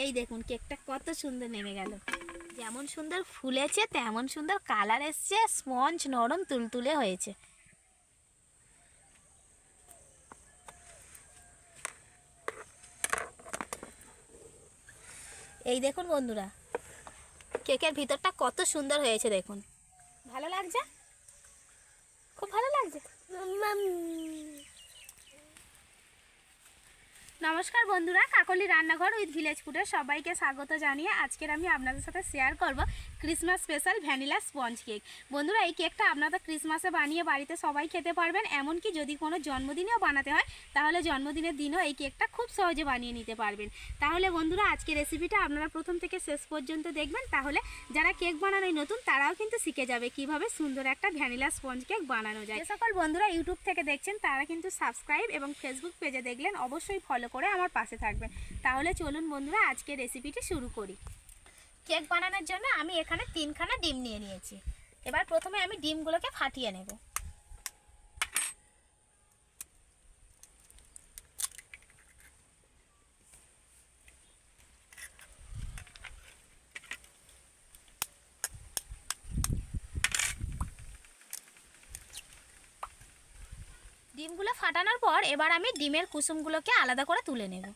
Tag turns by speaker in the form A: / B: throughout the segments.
A: এই দেখুন, কেকটা কত সুন্দর নেমে গেল। যেমন সুন্দর ফুলেছে, তেমন সুন্দর কালার এসছে, স্পঞ্জ নরম তুলতুলে হয়েছে। এই দেখুন বন্ধুরা, কেকের ভিতরটা কত সুন্দর হয়েছে দেখুন। ভালো লাগছে? খুব ভালো লাগছে? নমস্কার বন্ধুরা, কাকলি রান্নাঘর উইথ ভিলেজ ফুডের সবাইকে স্বাগত জানিয়ে আজকের আমি আপনাদের সাথে শেয়ার করব Christmas special vanilla sponge cake বন্ধুরা, এই কেকটা আপনারা ক্রিসমাসে বানিয়ে বাড়িতে সবাই খেতে পারবেন। এমনকি যদি কোনো জন্মদিনেও বানাতে হয়, তাহলে জন্মদিনের দিনও এই কেকটা খুব সহজে বানিয়ে নিতে পারবেন। তাহলে বন্ধুরা আজকে রেসিপিটা আপনারা প্রথম থেকে শেষ পর্যন্ত দেখবেন। তাহলে যারা কেক বানানোই নতুন, তারাও কিন্তু শিখে যাবে কীভাবে সুন্দর একটা ভ্যানিলা স্পঞ্জ কেক বানানো যায়। সকল বন্ধুরা ইউটিউব থেকে দেখছেন, তারা কিন্তু সাবস্ক্রাইব এবং ফেসবুক পেজে দেখলেন, অবশ্যই ফলো করে আমার পাশে থাকবেন। তাহলে চলুন বন্ধুরা আজকে রেসিপিটি শুরু করি। কেক বানানোর জন্য আমি এখানে তিনখানা ডিম নিয়ে নিয়েছি। এবার প্রথমে আমি ডিমগুলোকে ফাটিয়ে নেব। ফাটানোর পর এবার আমি ডিমের কুসুমগুলোকে আলাদা করে তুলে নেব।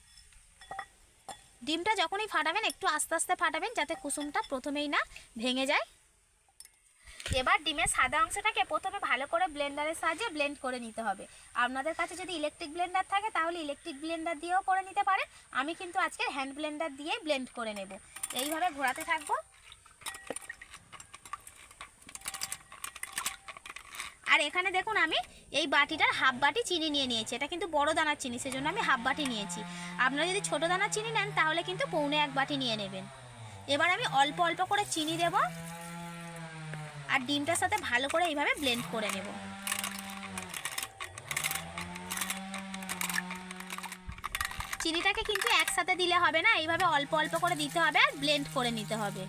A: ডিমটা যখনই ফাটাবেন, একটু আস্তে আস্তে ফাটাবেন যাতে কুসুমটা প্রথমেই না ভেঙে যায়। এবার ডিমের সাদা অংশটাকে প্রথমে ভালো করে ব্লেন্ডারের সাহায্যে ব্লেন্ড করে নিতে হবে। আপনাদের কাছে যদি ইলেকট্রিক ব্লেন্ডার থাকে, তাহলে ইলেকট্রিক ব্লেন্ডার দিয়েও করে নিতে পারেন। আমি কিন্তু আজকে হ্যান্ড ব্লেন্ডার দিয়েই ব্লেন্ড করে নেব। এইভাবে ঘোরাতে থাকব। আর এখানে দেখুন আমি এই বাটিটার হাফ বাটি চিনি নিয়ে নিয়েছি। এটা কিন্তু বড় দানার চিনি, সেজন্য আমি হাফ বাটি নিয়েছি। আপনারা যদি ছোট দানার চিনি নেন, তাহলে কিন্তু পৌনে এক বাটি নিয়ে নেবেন। এবার আমি অল্প অল্প করে চিনি দেব আর ডিমটার সাথে ভালো করে এইভাবে ব্লেন্ড করে নেব। চিনিটাকে কিন্তু একসাথে দিলে হবে না, এইভাবে অল্প অল্প করে দিতে হবে আর ব্লেন্ড করে নিতে হবে।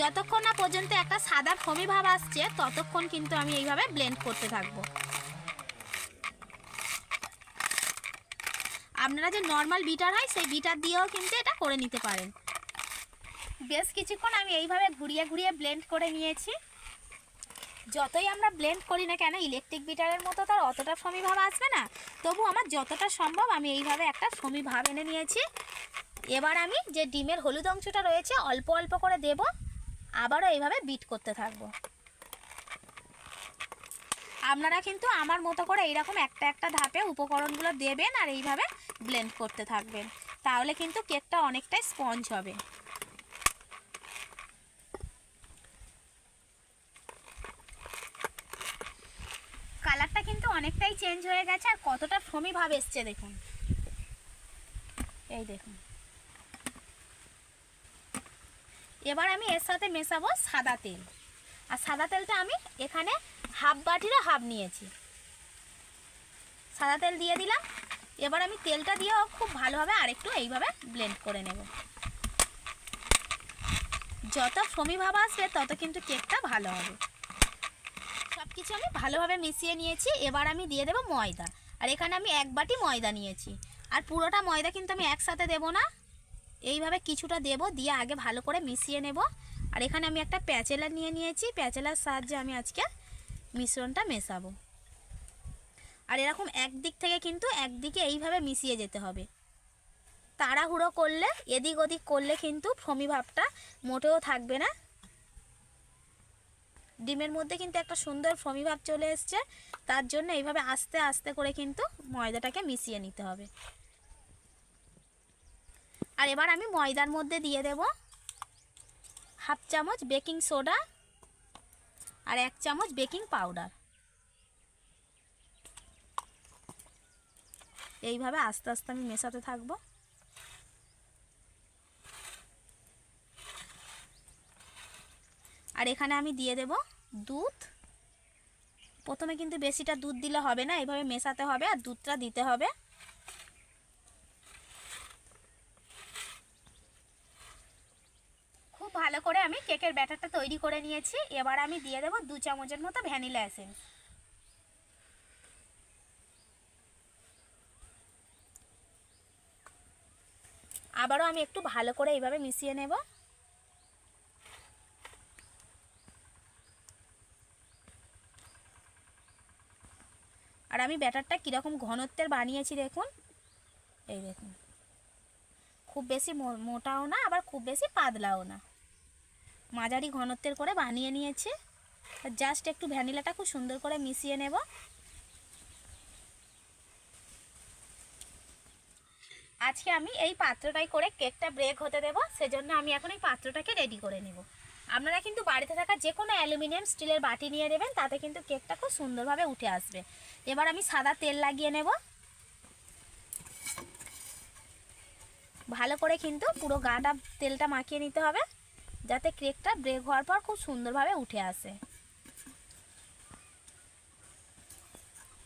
A: যতক্ষণ না পর্যন্ত একটা সাদা ফমি ভাব আসছে, ততক্ষণ কিন্তু আমি এইভাবে ব্লেন্ড করতে থাকব। আপনারা যে নর্মাল বিটার হয়, সেই বিটার দিয়েও কিন্তু এটা করে নিতে পারেন। বেশ কিছুক্ষণ আমি এইভাবে ঘুরিয়ে ঘুরিয়ে ব্লেন্ড করে নিয়েছি। যতই আমরা ব্লেন্ড করি না কেন ইলেকট্রিক বিটারের মতো তার অতটা ভাব আসবে না। তবু আমার যতটা সম্ভব আমি এইভাবে একটা ভাব এনে নিয়েছি। এবার আমি যে ডিমের হলুদ অংশটা রয়েছে, অল্প অল্প করে দেবো। আবারও এইভাবে বিট করতে থাকব। আপনারা কিন্তু আমার মতো করে এইরকম একটা একটা ধাপে উপকরণগুলো দেবেন আর এইভাবে ব্লেন্ড করতে থাকবেন। তাহলে কিন্তু কেকটা অনেকটাই স্পঞ্জ হবে। কালারটা কিন্তু অনেকটাই চেঞ্জ হয়ে গেছে আর কতটা ফমি ভাব এসছে দেখুন। এই দেখুন। এবার আমি এর সাথে মেশাবো সাদা তেল। আর সাদা তেলটা আমি এখানে হাফ বাটিরও হাফ নিয়েছি। সাদা তেল দিয়ে দিলাম। এবার আমি তেলটা দিয়েও খুব ভালোভাবে আরেকটু এইভাবে ব্লেন্ড করে নেব। যত ফমি ভাব আসবে, তত কিন্তু কেকটা ভালো হবে। সব কিছু আমি ভালোভাবে মিশিয়ে নিয়েছি। এবার আমি দিয়ে দেবো ময়দা। আর এখানে আমি এক বাটি ময়দা নিয়েছি। আর পুরোটা ময়দা কিন্তু আমি একসাথে দেবো না। এইভাবে কিছুটা দেব, দিয়ে আগে ভালো করে মিশিয়ে নেব। আর এখানে আমি একটা প্যাচেলার নিয়ে নিয়েছি। প্যাচেলার সাহায্যে আমি আজকে মিশ্রণটা মেশাবো। আর এরকম একদিক থেকে কিন্তু একদিকে এইভাবে মিশিয়ে যেতে হবে। তাড়াহুড়ো করলে, এদিক ওদিক করলে কিন্তু ফমি ভাবটা মোটেও থাকবে না। ডিমের মধ্যে কিন্তু একটা সুন্দর ফমি ভাব চলে এসছে। তার জন্য এইভাবে আস্তে আস্তে করে কিন্তু ময়দাটাকে মিশিয়ে নিতে হবে। আর এবার আমি ময়দার মধ্যে দিয়ে দেব হাফ চামচ বেকিং সোডা আর এক চামচ বেকিং পাউডার। এইভাবে আস্তে আস্তে আমি মেশাতে থাকব। আর এখানে আমি দিয়ে দেব দুধ। প্রথমে কিন্তু বেশিটা দুধ দিলে হবে না, এইভাবে মেশাতে হবে আর দুধটা দিতে হবে খুব ভালো করে আমি কেকের ব্যাটারটা তৈরি করে নিয়েছি। এবার আমি দিয়ে দেবো দু চামচের মতো ভ্যানিলা এসেন্স। আবারও আমি একটু ভালো করে এইভাবে মিশিয়ে নেব। আর আমি ব্যাটারটা কীরকম ঘনত্বের বানিয়েছি দেখুন। এই দেখুন। খুব বেশি মোটাও না, আবার খুব বেশি পাতলাও না। মাঝারি ঘনত্বের করে বানিয়ে নিয়েছি। জাস্ট একটু ভ্যানিলাটা খুব সুন্দর করে মিশিয়ে নেব। আজকে আমি এই পাত্রটাই করে কেকটা ব্রেক হতে দেবো, সেজন্য আমি এখন এই পাত্রটাকে রেডি করে নেব। আপনারা কিন্তু বাড়িতে থাকা যে কোনো অ্যালুমিনিয়াম স্টিলের বাটি নিয়ে নেবেন, তাতে কিন্তু কেকটা খুব সুন্দরভাবে উঠে আসবে। এবার আমি সাদা তেল লাগিয়ে নেব। ভালো করে কিন্তু পুরো গাটা তেলটা মাখিয়ে নিতে হবে। যাতে কেকটা ব্রেক হওয়ার পর খুব সুন্দরভাবে উঠে আসে।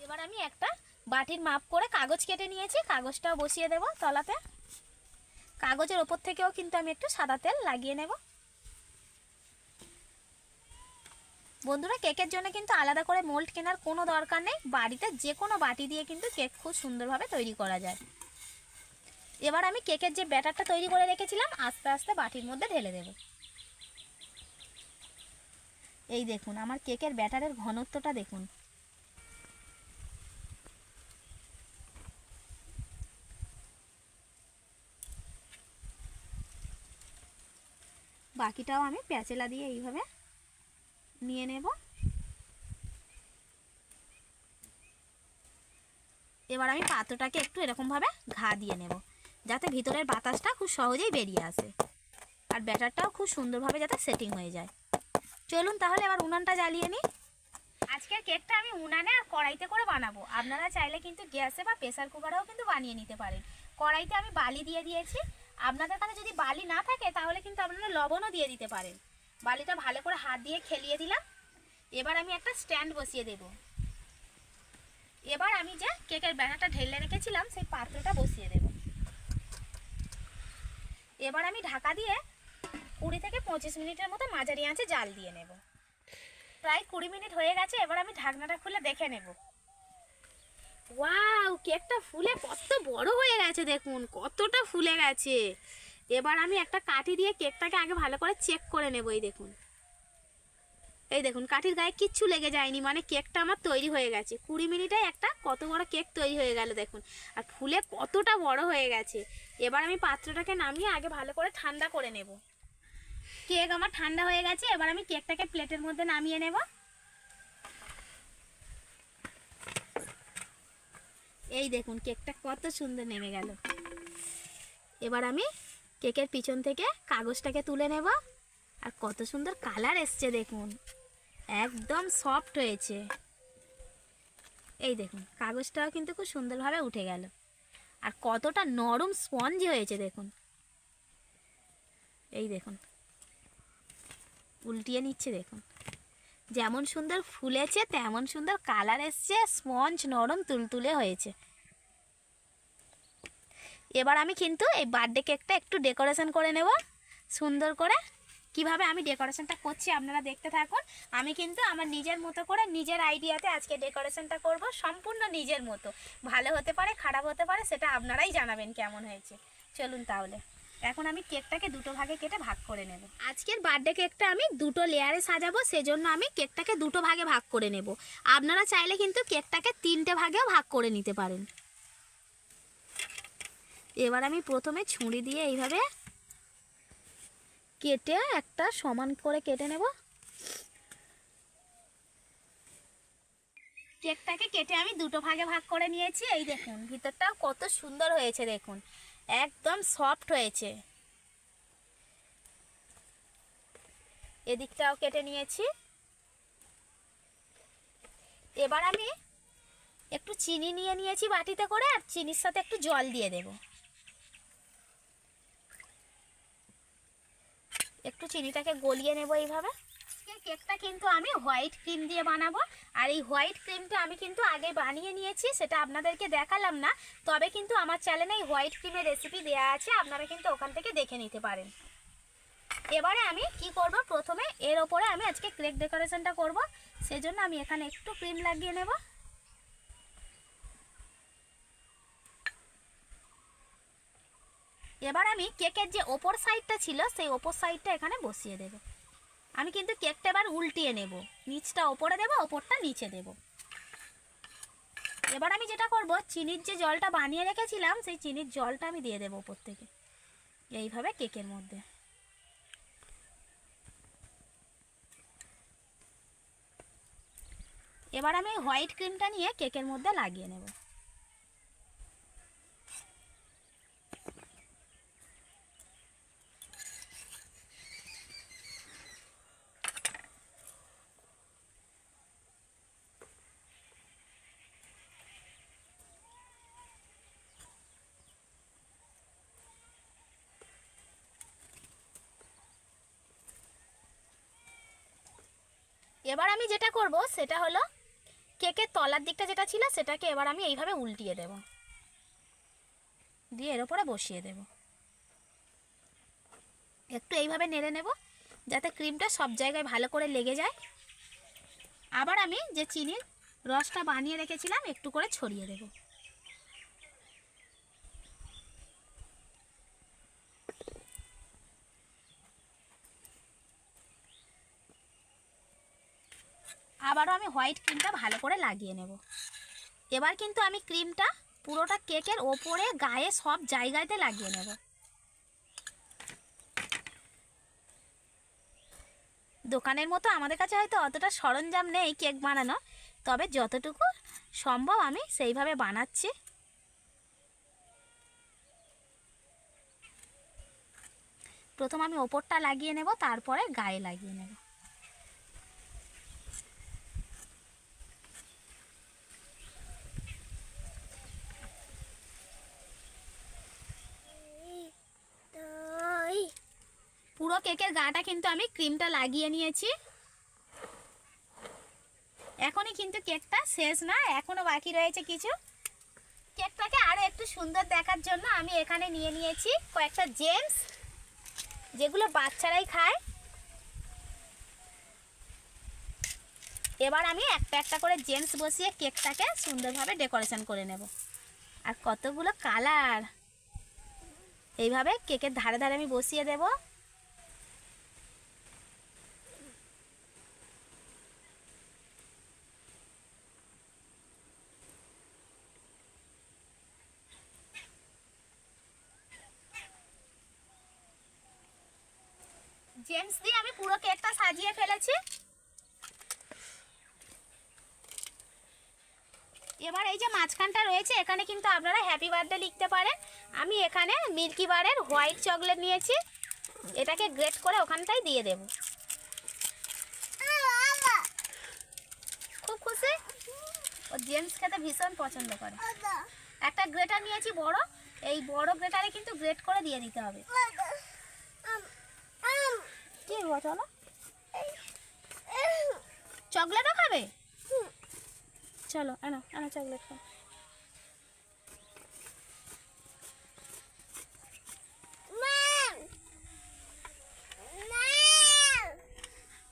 A: এবার আমি একটা বাটির মাপ করে কাগজ কেটে নিয়েছি, কাগজটাও বসিয়ে দেব তলাতে। কাগজের ওপর থেকেও কিন্তু আমি একটু সাদা তেল লাগিয়ে নেব। বন্ধুরা, কেকের জন্য কিন্তু আলাদা করে মোল্ড কেনার কোনো দরকার নেই। বাড়িতে যে কোনো বাটি দিয়ে কিন্তু কেক খুব সুন্দরভাবে তৈরি করা যায়। এবার আমি কেকের যে ব্যাটারটা তৈরি করে রেখেছিলাম, আস্তে আস্তে বাটির মধ্যে ঢেলে দেব। এই দেখুন, আমার কেকের ব্যাটারের ঘনত্বটা দেখুন। বাকিটাও আমি প্যাচেলা দিয়ে এইভাবে নিয়ে নেব। এবার আমি পাত্রটাকে একটু এরকমভাবে ঘা দিয়ে নেব, যাতে ভিতরের বাতাসটা খুব সহজেই বেরিয়ে আসে। আর ব্যাটারটাও খুব সুন্দরভাবে যাতে সেটিং হয়ে যায়। চলুন তাহলে এবার উনানটা জ্বালিয়ে নিই আজকের কেকটা আমি উনানে আর কড়াইতে করে বানাবো। আপনারা চাইলে কিন্তু গ্যাসে বা প্রেসার কুকারেও কিন্তু বানিয়ে নিতে পারেন। কড়াইতে আমি বালি দিয়ে দিয়েছি। আপনাদের কাছে যদি বালি না থাকে, তাহলে কিন্তু আপনারা লবণও দিয়ে দিতে পারেন। বালিটা ভালো করে হাত দিয়ে খেলিয়ে দিলাম। এবার আমি একটা স্ট্যান্ড বসিয়ে দেব। এবার আমি যে কেকের ব্যানারটা ঢেলে রেখেছিলাম, সেই পাত্রটা বসিয়ে দেব। এবার আমি ঢাকা দিয়ে কুড়ি থেকে পঁচিশ মিনিটের মতো মাঝারি আঁচে জাল দিয়ে নেব। প্রায় কুড়ি মিনিট হয়ে গেছে, এবার আমি ঢাকনাটা খুলে দেখে নেব। ওয়াও, কেকটা ফুলে কত বড় হয়ে গেছে দেখুন, কতটা ফুলে গেছে। এবার আমি একটা কাঠি দিয়ে কেকটাকে আগে ভালো করে চেক করে নেব, এই দেখুন। এই দেখুন, কাঠির গায়ে কিচ্ছু লেগে যায়নি মানে কেকটা আমার তৈরি হয়ে গেছে। কুড়ি মিনিটে একটা কত বড় কেক তৈরি হয়ে গেল দেখুন, আর ফুলে কতটা বড় হয়ে গেছে। এবার আমি পাত্রটাকে নামিয়ে আগে ভালো করে ঠান্ডা করে নেব। কেক আমার ঠান্ডা হয়ে গেছে, এবার আমি কেকটাকে প্লেটের মধ্যে নামিয়ে নেব। এই দেখুন, কেকটা কত সুন্দর নেমে গেল। এবার আমি কেকের পিছন থেকে কাগজটাকে তুলে নেব, আর কত সুন্দর কালার এসছে দেখুন। একদম সফট হয়েছে। এই দেখুন, কাগজটাও কিন্তু খুব সুন্দরভাবে উঠে গেল। আর কতটা নরম স্পঞ্জ হয়েছে দেখুন। এই দেখুন উল্টিয়ে নিচ্ছে দেখুন। যেমন সুন্দর ফুলেছে তেমন সুন্দর কালার এসছে, স্পঞ্জ নরম তুলতুলে হয়েছে। এবার আমি কিন্তু এই বার্থডে কেকটা একটু ডেকোরেশন করে নেব। সুন্দর করে। কীভাবে আমি ডেকোরেশনটা করছি আপনারা দেখতে থাকুন। আমি কিন্তু আমার নিজের মতো করে নিজের আইডিয়াতে আজকে ডেকোরেশনটা করব, সম্পূর্ণ নিজের মতো। ভালো হতে পারে, খারাপ হতে পারে, সেটা আপনারাই জানাবেন কেমন হয়েছে। চলুন তাহলে। এখন আমি কেকটাকে দুটো ভাগে কেটে ভাগ করে নেব। আজকের বার্থডে কেকটা আমি দুটো লেয়ারে সাজাবো, সেজন্য আমি কেকটাকে দুটো ভাগে ভাগ করে নেব। আপনারা চাইলে কিন্তু কেকটাকে তিনটে ভাগেও ভাগ করে নিতে পারেন। এবার আমি প্রথমে ছুরি দিয়ে এইভাবে কেটে একটা সমান করে কেটে নেব। কেকটাকে কেটে আমি দুটো ভাগে ভাগ করে নিয়েছি। এই দেখুন, ভিতরটাও কত সুন্দর হয়েছে দেখুন। একদম সফট হয়েছে। এদিকটাও কেটে নিয়েছি। এবার আমি একটু চিনি নিয়ে নিয়েছি বাটিতে করে, আর চিনির সাথে একটু জল দিয়ে দেব। একটু চিনিটাকে গলিয়ে নেব এইভাবে। কেকটা কিন্তু আমি হোয়াইট ক্রিম দিয়ে বানাবো। আর এই হোয়াইট ক্রিমটা আমি কিন্তু আগে বানিয়ে নিয়েছি, সেটা আপনাদেরকে দেখালাম না। তবে কিন্তু আমার চ্যানেলে এই হোয়াইট ক্রিমের রেসিপি দেওয়া আছে, আপনারা কিন্তু ওখান থেকে দেখে নিতে পারেন। এবারে আমি কি করব? প্রথমে এর ওপরে আমি আজকে কেক ডেকোরেশনটা করব। সেজন্য আমি এখানে একটু ক্রিম লাগিয়ে নেব। এবার আমি কেকের যে ওপর সাইডটা ছিল, সেই ওপর সাইডটা এখানে বসিয়ে দেব। আমি কিন্তু কেকটা এবার উল্টিয়ে নেব। নিচটা ওপরে দেব, ওপরটা নিচে দেব। এবার আমি যেটা করব, চিনির যে জলটা বানিয়ে রেখেছিলাম, সেই চিনির জলটা আমি দিয়ে দেবো ওপর থেকে। এইভাবে কেকের মধ্যে। এবার আমি হোয়াইট ক্রিমটা নিয়ে কেকের মধ্যে লাগিয়ে নেব। এবার আমি যেটা করব, সেটা হলো কেকের তলার দিকটা যেটা ছিল সেটাকে এবার আমি এইভাবে উল্টিয়ে দেব। দিয়ে এর উপরে বসিয়ে দেব। একটু এইভাবে নেড়ে নেব, যাতে ক্রিমটা সব জায়গায় ভালো করে লেগে যায়। আবার আমি যে চিনির রসটা বানিয়ে রেখেছিলাম, একটু করে ছড়িয়ে দেব। আবারও আমি হোয়াইট ক্রিমটা ভালো করে লাগিয়ে নেব। এবার কিন্তু আমি ক্রিমটা পুরোটা কেকের ওপরে, গায়ে সব জায়গাতে লাগিয়ে নেব। দোকানের মতো আমাদের কাছে হয়তো অতটা সরঞ্জাম নেই কেক বানানো, তবে যতটুকু সম্ভব আমি সেইভাবে বানাচ্ছি। প্রথম আমি ওপরটা লাগিয়ে নেব, তারপরে গায়ে লাগিয়ে নেব পুরো কেকের গাটা কিন্তু আমি ক্রিমটা লাগিয়ে নিয়েছি। এখনই কিন্তু কেকটা শেষ না এখনও বাকি রয়েছে কিছু। কেকটাকে আরও একটু সুন্দর দেখার জন্য আমি এখানে নিয়ে নিয়েছি কয়েকটা জেমস যেগুলো বাচ্চারাই খায়। এবার আমি একটা একটা করে জেমস বসিয়ে কেকটাকে সুন্দরভাবে ডেকোরেশন করে নেব। আর কতগুলো কালার এইভাবে কেকের ধারে ধারে আমি বসিয়ে দেব। জেমস দিয়ে আমি পুরো কেকটা সাজিয়ে ফেলেছি। এবার এই যে মাঝখানটা রয়েছে, এখানে কিন্তু আপনারা হ্যাপি বার্থডে লিখতে পারেন। আমি এখানে মিল্কি বারের হোয়াইট চকলেট নিয়েছি। এটাকে গ্রেট করে ওখানটাই দিয়ে দেব। খুব খুশি? ও জেন্টস খেতে ভীষণ পছন্দ করে। একটা গ্রেটার নিয়েছি বড়, এই বড় গ্রেটারে কিন্তু গ্রেট করে দিয়ে দিতে হবে। কি চলো চকলেটও খাবে? চলো আনো আনো চকলেট খাও।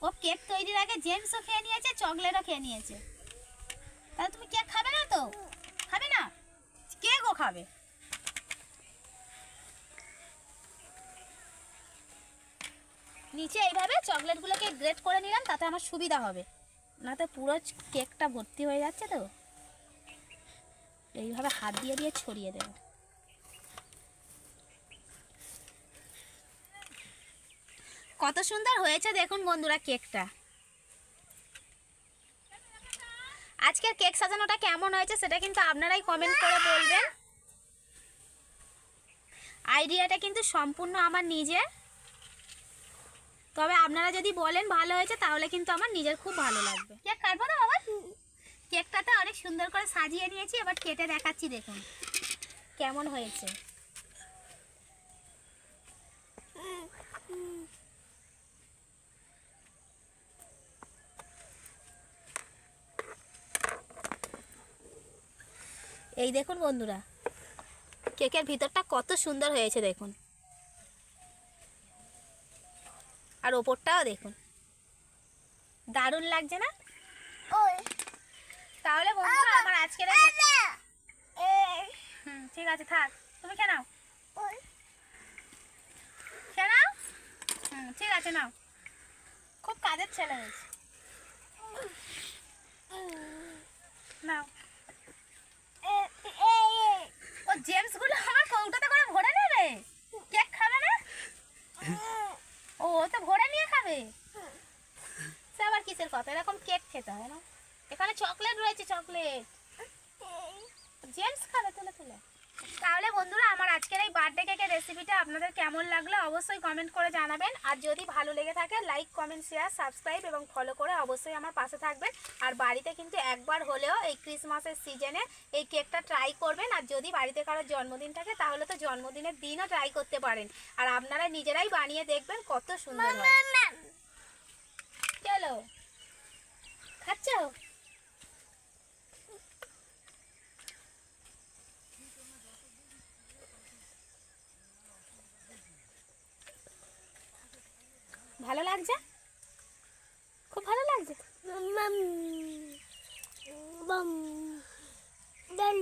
A: ও কেক তৈরির আগে জেমসও খেয়ে নিয়েছে চকলেটও খেয়ে নিয়েছে। তাহলে তুমি কেক খাবে না তো? খাবে না? কেকও খাবে? নিচে এইভাবে চকলেটগুলোকে গ্রেট করে নিলাম, তাতে আমার সুবিধা হবে। না তো পুরো কেকটা ভর্তি হয়ে যাচ্ছে তো। এইভাবে হাত দিয়ে দিয়ে ছড়িয়ে দেব। কত সুন্দর হয়েছে দেখুন বন্ধুরা কেকটা। আজকের কেক সাজানোটা কেমন হয়েছে সেটা কিন্তু আপনারাই কমেন্ট করে বলবেন। আইডিয়াটা কিন্তু সম্পূর্ণ আমার নিজের। তবে আপনারা যদি বলেন ভালো হয়েছে, তাহলে কিন্তু আমার নিজের খুব ভালো লাগবে। কেক কাটবো না বাবা? কেকটাতে অনেক সুন্দর করে সাজিয়ে নিয়েছি, এবার কেটে দেখাচ্ছি, দেখুন। কেমন হয়েছে। এই দেখুন বন্ধুরা, কেকের ভিতরটা কত সুন্দর হয়েছে, দেখুন। আর ওপরটাও দেখুন। দারুণ লাগছে না? তাহলে বন্ধুরা আমার আজকের হুম ঠিক আছে থাক। তুমি খেনাও খেনাও ঠিক আছে নাও। খুব কাজের ছেলে হয়েছে। নাও। ও জেমসগুলো? খাবে সে আবার কিসের কথা? এরকম কেক খেতে হয় না? এখানে চকলেট রয়েছে চকলেট জেমস খাবে তুলে তুলে। তাহলে বন্ধুরা আমার আজকের এই বার্থডে কেকের রেসিপিটা আপনাদের কেমন লাগল অবশ্যই কমেন্ট করে জানাবেন। আর যদি ভালো লেগে থাকে লাইক কমেন্ট শেয়ার সাবস্ক্রাইব এবং ফলো করে অবশ্যই আমার পাশে থাকবেন। আর বাড়িতে কিন্তু একবার হলেও এই ক্রিসমাসের সিজনে এই কেকটা ট্রাই করবেন। আর যদি বাড়িতে কারোর জন্মদিন থাকে তাহলে তো জন্মদিনের দিনও ট্রাই করতে পারেন। আর আপনারা নিজেরাই বানিয়ে দেখবেন কত সুন্দর হয়। চলো। খাচ্ছ? ভালো লাগছে খুব ভালো লাগছে মাম বাম